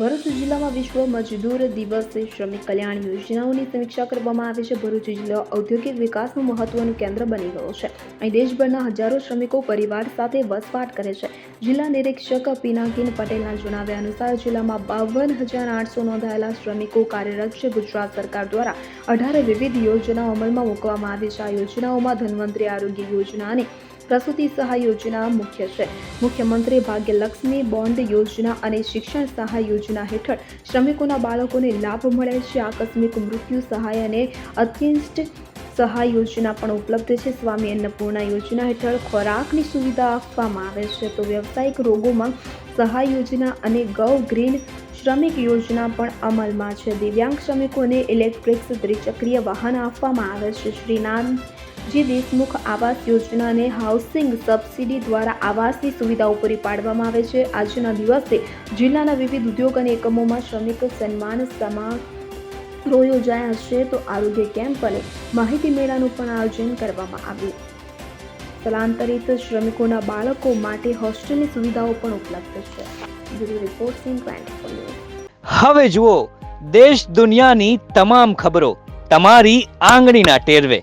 ભરૂચ જિલ્લામાં વિશ્વ મજદૂર દિવસે શ્રમિક કલ્યાણ યોજનાઓની સમીક્ષા કરવામાં આવે છે. ભરૂચ જિલ્લો ઔદ્યોગિક વિકાસનું મહત્વનું કેન્દ્ર બની ગયો છે. અહીં દેશભરના હજારો શ્રમિકો પરિવાર સાથે વસવાટ કરે છે. જિલ્લા નિરીક્ષક પિનાકીન પટેલના જણાવ્યા અનુસાર, જિલ્લામાં બાવન હજાર આઠસો નોંધાયેલા શ્રમિકો કાર્યરત છે. ગુજરાત સરકાર દ્વારા અઢાર વિવિધ યોજનાઓ અમલમાં મૂકવામાં આવી છે. આ યોજનાઓમાં ધન્વંતરી આરોગ્ય યોજના અને પ્રસૂતિ સહાય યોજના મુખ્ય છે. મુખ્યમંત્રી ભાગ્યલક્ષ્મી બોન્ડ યોજના અને શિક્ષણ સહાય યોજના હેઠળ શ્રમિકોના બાળકોને લાભ મળે છે. આકસ્મિક મૃત્યુ સહાય અને અત્યંત સહાય યોજના પણ ઉપલબ્ધ છે. સ્વામી અન્નપૂર્ણા યોજના હેઠળ ખોરાકની સુવિધા આપવામાં આવે છે. તો વ્યવસાયિક રોગોમાં સહાય યોજના અને ગૌ ગ્રીન શ્રમિક યોજના પણ અમલમાં છે. દિવ્યાંગ શ્રમિકોને ઇલેક્ટ્રિક ત્રિચક્રીય વાહન આપવામાં આવે છે. શ્રી નાનજી દેશમુખ આવાસ યોજનાને હાઉસિંગ સબસિડી દ્વારા આવાસની સુવિધાઓ પૂરી પાડવામાં આવે છે. આજના દિવસે જિલ્લાના વિવિધ ઉદ્યોગ અને એકમોમાં શ્રમિક સન્માન સમારોહ યોજાયા છે. તો આરોગ્ય કેમ્પ અને માહિતી મેળાનું પણ આયોજન કરવામાં આવ્યું. સ્થળાંતરિત શ્રમિકોના બાળકો માટે હોસ્ટેલની સુવિધાઓ પણ ઉપલબ્ધ છે. હવે જુઓ, દેશ દુનિયાની તમામ ખબરો તમારી આંગળીના ટેરવે.